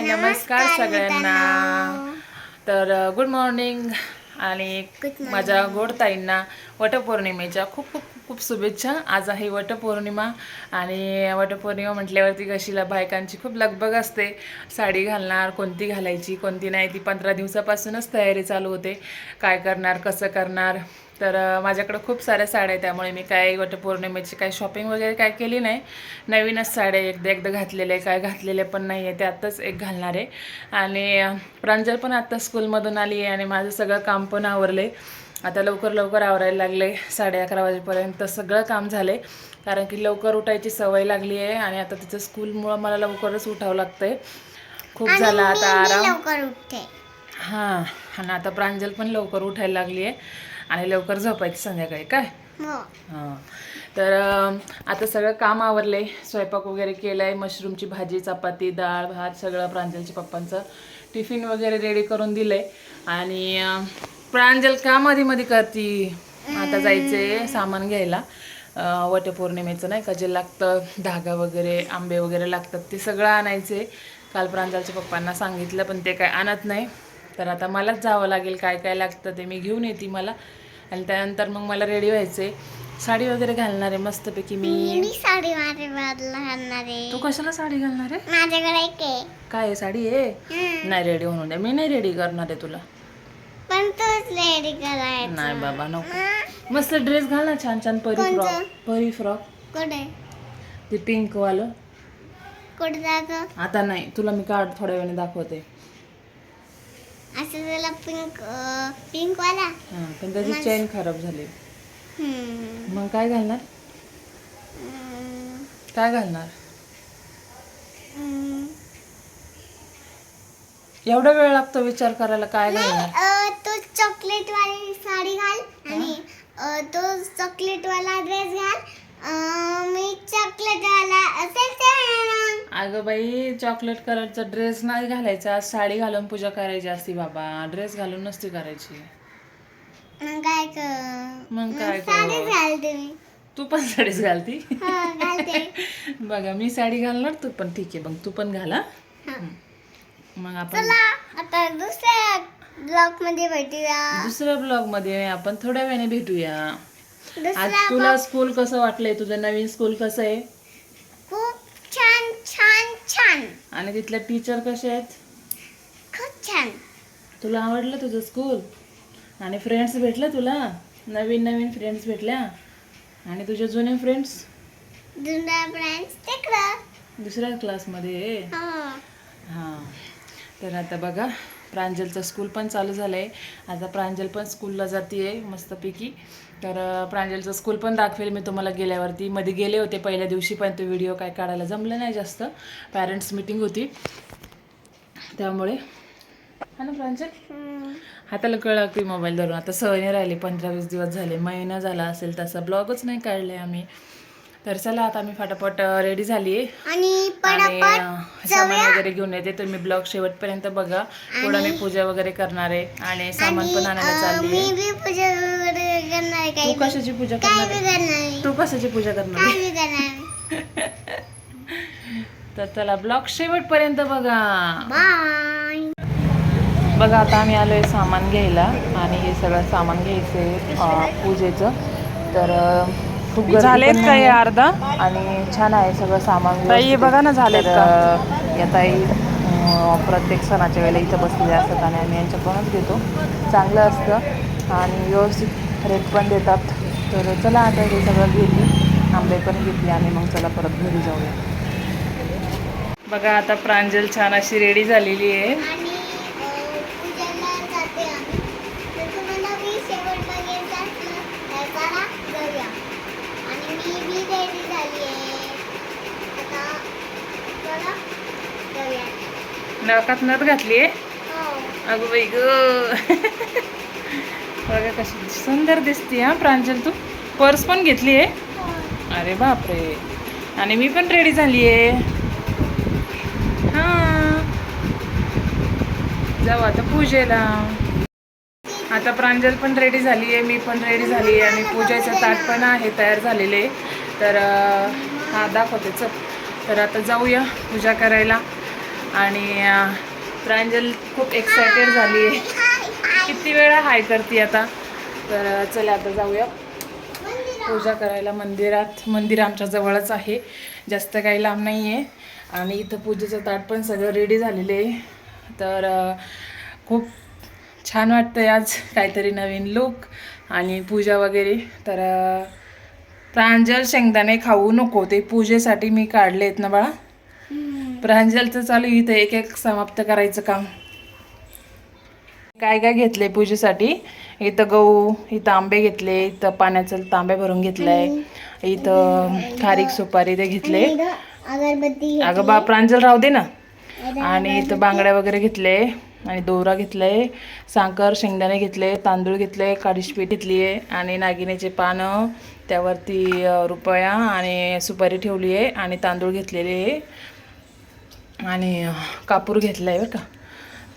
हाय नमस्कार सगळ्यांना. तर गुड मॉर्निंग आणि माझ्या गोड ताईंना वटपौर्णिमेच्या खूप खूप खूप शुभेच्छा. आज आहे वटपौर्णिमा आणि वटपौर्णिमा म्हटल्यावरती कशीला बायकांची खूप लगबग असते. साडी घालणार कोणती घालायची कोणती नाही ती पंधरा दिवसापासूनच तयारी चालू होते. काय करणार कसं करणार? तर माझ्याकडं खूप साऱ्या साड्या आहे त्यामुळे मी काय वटपौर्णिमेची काय शॉपिंग वगैरे काय केली नाही. नवीनच साड्या एकदा एकदा घातलेल्या आहे काय घातलेले पण नाही आहे त्यातच एक घालणार आहे. आणि प्रांजल पण आत्ता स्कूलमधून आली आहे आणि माझं सगळं काम पण आवरले आता लवकर लवकर आवरायला लागले साडे अकरा वाजेपर्यंत सगळं काम झाले कारण की लवकर उठायची सवय लागली आहे आणि आता तिचं स्कूलमुळं मला लवकरच उठावं लागतं आहे खूप झाला आता आराम. हां आणि आता प्रांजल पण लवकर उठायला लागली आहे. आणि लवकर झोपायची संध्याकाळी काय? हो. हां. तर आता सगळं काम आवरले स्वयंपाक वगैरे केलं आहे मशरूमची भाजी चपाती डाळ भात सगळं प्रांजलच्या पप्पांचं. टिफिन वगैरे रेडी करून दिलं आणि प्रांजल का मध्ये मध्ये करती? आता जायचे सामान घ्यायला. वटपौर्णिमेचं नाही का जे लागतं धागा वगैरे आंबे वगैरे लागतात ते सगळं आणायचे काल प्रांजलच्या पप्पांना सांगितलं पण ते काय आणत नाही. तर आता मलाच जावं लागेल काय काय लागतं ते मी घेऊन येते मला. आणि त्यानंतर मग मला रेडी व्हायचे साडी वगैरे घालणार आहे मस्तपैकी मी. मी साडी माझे घालणार आहे. तू कशाला साडी घालणार आहे? माझ्याकडे एक आहे. काय आहे साडी आहे. नाही रेडी होऊन दे मी नाही रेडी करणार आहे तुला. पण तूच रेडी करायचं. नाही बाबा नको? मस्त ड्रेस घाल ना छान छान परी? फ्रॉक परी फ्रॉक कुठे? ते पिंक वालं. कुठे जाग आता नाही तुला मी कार्ड थोड्या वेळाने दाखवते. असं तुला पिंक पिंक वाला हां पण त्याची चेन खराब झाली हम्म. मग काय घालणार हम्म. काय घालणार हम्म. एवढा वेळ लागतो विचार करायला काय घालणार अ, तू चॉकलेट वाली साडी घाल आणि अ, तो चॉकलेट वाला ड्रेस घाल मी चॉकलेट वाला असेल ते. अगं बाई चॉकलेट कलरचा ड्रेस नाही घालायचा. साडी घालून पूजा करायची असती बाबा. ड्रेस घालून नसती करायची. मग काय कर मग काय साडी करू? घालते मी. तू पण साडीच घालती? हो, घालते. बघा मी साडी घालणार तू पण ठीक आहे. मग तू पण घाला. हा. मग आपण चला आता दुसऱ्या ब्लॉकमध्ये भेटूया. दुसऱ्या ब्लॉगमध्ये आपण थोड्या वेळाने भेटूया. आज तुला स्कूल कसं वाटलंय? तुझं नवीन स्कूल कसं आहे? खूप छान छान छान. आणि तिथल्या टीचर कसे आहेत? खूप छान. तुला आवडलं तुझं स्कूल आणि फ्रेंड्स भेटलं तुला? नवीन नवीन फ्रेंड्स भेटल्या? आणि तुझे जुने फ्रेंड्स दुसरा फ्रेंड्स तिकडं. दुसऱ्या क्लासमध्ये हो. हां. तर आता बघा. प्रांजलचं स्कूल पण चालू झालं आहे आता प्रांजल पण स्कूलला जाते आहे मस्तपैकी. तर प्रांजलचं स्कूल पण दाखवेल मी तुम्हाला गेल्यावरती. मध्ये गेले होते पहिल्या दिवशी पण तो व्हिडिओ काय काढायला जमलं नाही जास्त. पॅरेंट्स मीटिंग होती. त्यामुळे हा ना प्रांजल. हाताला कळ की मोबाईल धरून. आता सवय नाही राहिली पंधरा वीस दिवस झाले. महिना झाला असेल तसा. ब्लॉगच नाही काढले आम्ही. तर चला आता मी फटाफट रेडी झाली आहे आणि सामान वगैरे घेऊन येते. तुम्ही ब्लॉग शेवटपर्यंत बघा. पुढे मी पूजा वगैरे करणार आहे. आणि सामान पण आणायला चालली आहे. आहे तू कशाची पूजा करणार आहे? आहे. तू कशाची पूजा करणार आहे? आहे. तर चला ब्लॉग शेवटपर्यंत बघा. बघा आता आम्ही आलोय सामान घ्यायला. आणि हे सगळं सामान घ्यायचंय पूजेचं. तर खूप गर्दी झालेत पण का हे नाहीये. अर्धा? आणि छान आहे सगळं सामान ताई, हे व्यवस्थित. बघा ना, झालेत तर, का? अं, या ताई अं, प्रत्येक सणाच्या वेळेला इथं बसलेल्या असतात आणि आम्ही यांच्याकडूनच घेतो. चांगलं असतं. आणि व्यवस्थित रेट पण देतात. तर चला आता हे सगळं घेतली आंबे पण घेतली आणि मग चला परत घरी जाऊया. बघा आता प्रांजल छान अशी रेडी झालेली आहे. आणि अं, पूजेला जाते आम्ही तर तुम्हाला मी शेवट बघायचं असलं तर चला जाऊया आणि मी बी रेडी झाली आहे आता चला जाऊया नकात नथ घातली आहे. हो. अगं बाई ग. बघा कशी सुंदर दिसते हा प्रांजल तू. पर्स पण घेतली आहे. हो. अरे बापरे. आणि मी पण रेडी झाली आहे. हां. जाऊ आता पूजेला. आता प्रांजल पण रेडी झाली आहे मी पण रेडी झाली आहे आणि पूजेचं ताट पण आहे तयार झालेले तर हा दाखवते चल. तर आता जाऊया पूजा करायला. आणि प्रांजल खूप एक्सायटेड झाली आहे. किती वेळा हाय करते आता. तर चला आता जाऊया. पूजा करायला मंदिरात. मंदिर आमच्या जवळच आहे. जास्त काही लांब नाही आहे आणि इथं पूजेचं ताट पण सगळं रेडी झालेलं आहे. तर खूप छान वाटतंय आज काहीतरी नवीन लुक आणि पूजा वगैरे. तर प्रांजल शेंगदाणे खाऊ नको. ते पूजेसाठी मी काढले आहेत ना बाळा. प्रांजलचं चालू इथं. एक एक समाप्त करायचं काम. काय काय घेतले पूजेसाठी? इथं गहू इथं आंबे घेतले इथं पाण्याचं तांबे भरून घेतलंय. इथं खारीक सुपारी ते घेतले. अगं बा प्रांजल राहू दे ना. आणि इथं बांगड्या वगैरे घेतले आणि दोरा घेतलाय साखर शेंगदाणे घेतले तांदूळ घेतले काडीशपीठ घेतली आहे आणि नागिनीचे पानं त्यावरती रुपया आणि सुपारी ठेवली आहे आणि तांदूळ घेतलेले आहे. आणि कापूर घेतला आहे बरं का.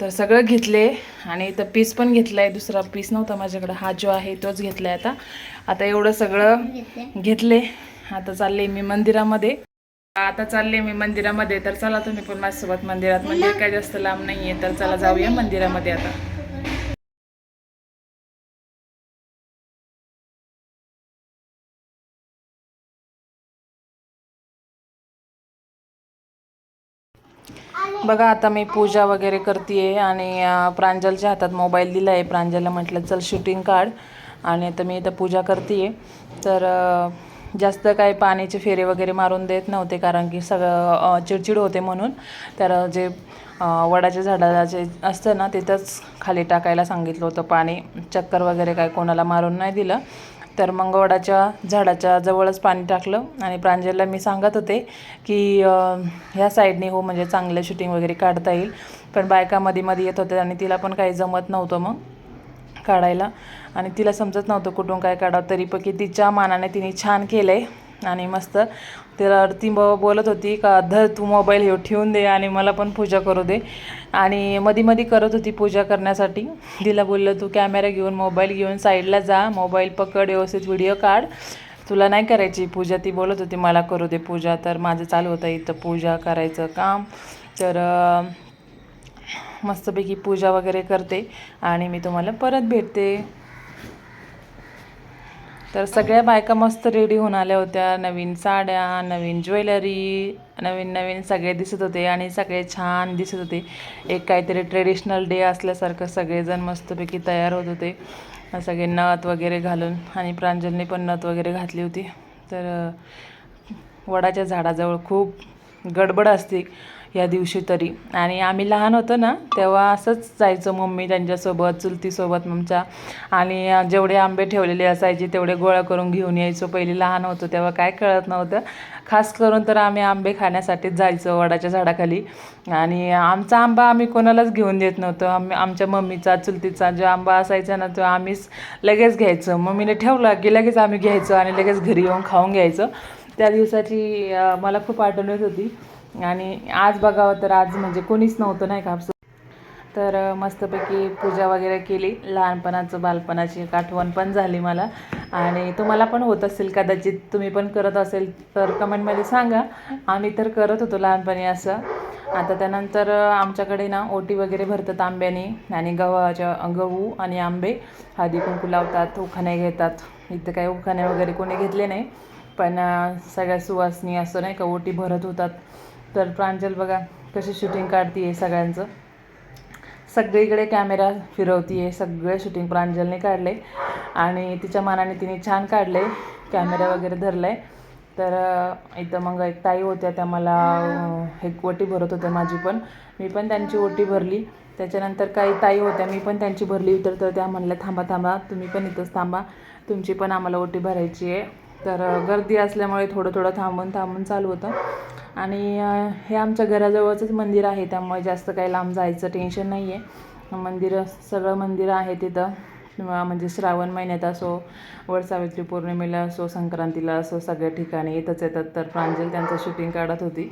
तर सगळं घेतले आणि इथं पीस पण घेतला आहे दुसरा पीस नव्हता माझ्याकडं. हा जो आहे तोच घेतला आहे आता. आता एवढं सगळं घेतले आता चालले मी मंदिरामध्ये. आता चालले मी मंदिरामध्ये. तर चला तुम्ही पण माझ्यासोबत मंदिरात. मंदिर काय जास्त लांब नाही आहे तर चला जाऊया मंदिरामध्ये आता. बघा आता मी पूजा वगैरे करते आणि प्रांजलच्या हातात मोबाईल दिला आहे प्रांजलला म्हटलं चल शूटिंग काढ. आणि आता मी इथं पूजा करते तर जास्त काही पाण्याचे फेरे वगैरे मारून देत नव्हते कारण की सगळं चिडचिड होते म्हणून. तर जे वडाच्या झाडाला जे असतं ना तिथंच खाली टाकायला सांगितलं होतं. पाणी चक्कर वगैरे काय कोणाला मारून नाही दिलं. तर मग वडाच्या झाडाच्या जवळच पाणी टाकलं आणि प्रांजलला मी सांगत होते की ह्या साईडने हो म्हणजे चांगलं शूटिंग वगैरे काढता येईल. पण बायका मध्ये मध्ये येत होत्या आणि तिला पण काही जमत नव्हतं मग काढायला. आणि तिला समजत नव्हतं कुठून काय काढावं. तरी पण की तिच्या मानाने तिने छान केलं आहे आणि मस्त तिला ती बोलत होती का धर तू मोबाईल हे ठेवून दे आणि मला पण पूजा करू दे. आणि मधी मधी करत होती पूजा करण्यासाठी. तिला बोललं तू कॅमेरा घेऊन मोबाईल घेऊन साईडला जा मोबाईल पकड व्यवस्थित व्हिडिओ काढ. तुला नाही करायची पूजा. ती बोलत होती मला करू दे पूजा तर माझं चालू होतं इथं पूजा करायचं काम. तर मस्तपैकी पूजा वगैरे करते आणि मी तुम्हाला परत भेटते. तर सगळ्या बायका मस्त रेडी होऊन आल्या होत्या. नवीन साड्या नवीन ज्वेलरी नवीन नवीन सगळे दिसत होते आणि सगळे छान दिसत होते. एक काहीतरी ट्रेडिशनल डे असल्यासारखं सगळेजण मस्तपैकी तयार होत होते. सगळे नथ वगैरे घालून आणि प्रांजलने पण नथ वगैरे घातली होती. तर वडाच्या झाडाजवळ खूप गडबड असते. या दिवशी तरी. आणि आम्ही लहान होतो ना तेव्हा असंच जायचं मम्मी त्यांच्यासोबत चुलतीसोबत आमच्या. आणि जेवढे आंबे ठेवलेले असायचे तेवढे गोळा करून घेऊन यायचो. पहिले लहान होतो तेव्हा काय कळत नव्हतं. खास करून तर आम्ही आंबे खाण्यासाठीच जायचो वडाच्या झाडाखाली. आणि आमचा आंबा आम्ही कोणालाच घेऊन देत नव्हतो. आम्ही आमच्या मम्मीचा चुलतीचा जो आंबा असायचा ना तो आम्हीच लगेच घ्यायचं. मम्मीने ठेवला की लगेच आम्ही घ्यायचो आणि लगेच घरी येऊन खाऊन घ्यायचो. त्या दिवसाची मला खूप आठवण येत होती. आणि आज बघावं तर आज म्हणजे कोणीच नव्हतं नाही का तर मस्तपैकी पूजा वगैरे केली. लहानपणाचं बालपणाची एक आठवण पण झाली मला. आणि तुम्हाला पण होत असेल कदाचित तुम्ही पण करत असेल तर कमेंटमध्ये सांगा. आम्ही तर करत होतो लहानपणी असं. आता त्यानंतर आमच्याकडे ना ओटी वगैरे भरतात आंब्याने आणि गव्हाच्या गहू आणि आंबे. हळदी कुंकू लावतात उखाणे घेतात. इथं काही उखाणे वगैरे कोणी घेतले नाही. पण सगळ्या सुवासनी असं नाही का ओटी भरत होतात. तर प्रांजल बघा कशी शूटिंग काढते आहे सगळ्यांचं. सगळीकडे कॅमेरा फिरवती आहे सगळे शूटिंग प्रांजलने काढले आणि तिच्या मनाने तिने छान काढले कॅमेरा वगैरे धरला आहे तर इथं मग एक ताई होत्या त्या मला अं, एक ओटी भरत होत्या माझी पण. मी पण त्यांची ओटी भरली. त्याच्यानंतर काही ताई होत्या मी पण त्यांची भरली. तर तर त्या म्हणल्या थांबा थांबा तुम्ही पण इथंच थांबा. तुमची पण आम्हाला ओटी भरायची आहे तर गर्दी असल्यामुळे थोडं थोडं थांबून थांबून चालू होतं. आणि हे आमच्या घराजवळचंच मंदिर आहे त्यामुळे जास्त काही लांब जायचं टेन्शन नाही आहे मंदिर सगळं मंदिर आहे तिथं. किंवा म्हणजे श्रावण महिन्यात असो वडसावित्री पौर्णिमेला असो संक्रांतीला असो सगळ्या ठिकाणी येतच येतात. तर प्रांजल त्यांचं शूटिंग काढत होती.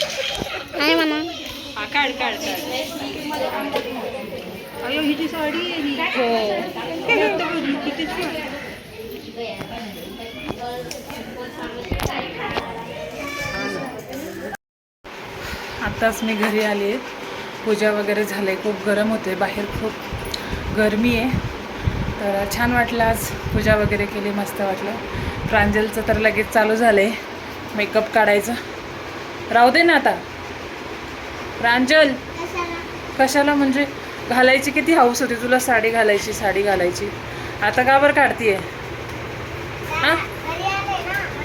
काय म्हणा हा, काढ काढ काढ. अयो हिची साडी आहे ही. आत्ताच मी घरी आली आहे. पूजा वगैरे झाले खूप गरम होते बाहेर खूप गरमी आहे. तर छान वाटलं आज पूजा वगैरे केली मस्त वाटलं. प्रांजलचं तर लगेच चालू झालं आहे मेकअप काढायचं. राहू दे ना आता. प्रांजल कशाला? म्हणजे घालायची किती हाऊस होती तुला साडी घालायची साडी घालायची? आता का बरं काढतीये? हां?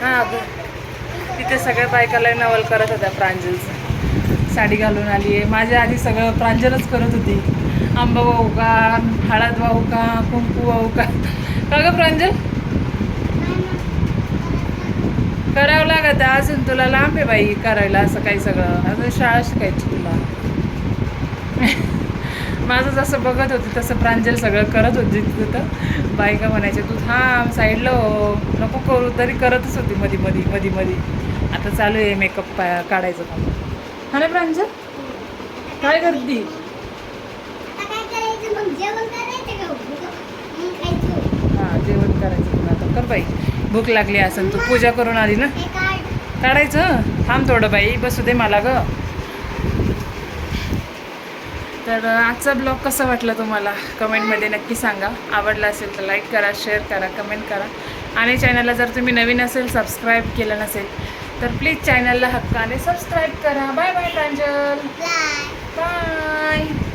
हां अगं तिथे सगळ्या बायकाला नवल करत होत्या प्रांजलचं. साडी घालून आली आहे माझ्या आधी सगळं प्रांजलच करत होती. आंबा वाहू का हळद वाहू का कुंकू वाहू का? का गं प्रांजल? आहे. अजून तुला लांब आहे बाई करायला असं काही सगळं. अजून शाळा शिकायची तुला. माझं जसं बघत होती तसं प्रांजल सगळं करत होती तिथं. बायका म्हणायचे तू थांब साईडला हो. नको करू तरी करतच होती मधी मधी मधी मधी. आता चालू आहे मेकअप पा काढायचं काम हा ना प्रांजल? काय करती? हां जेवण करायचं आता. कर बाई. भूक लागली असेल तू पूजा करून आली ना? काढायचं? थांब थोडं बाई बसू दे मला ग. तर आजचा ब्लॉग कसा वाटला तुम्हाला? कमेंटमध्ये नक्की सांगा. आवडला असेल तर लाईक करा शेअर करा कमेंट करा. आणि चॅनलला जर तुम्ही नवीन असेल सबस्क्राईब केलं नसेल तर प्लीज चॅनलला हक्काने सबस्क्राईब करा. Bye bye Pranjal. Bye bye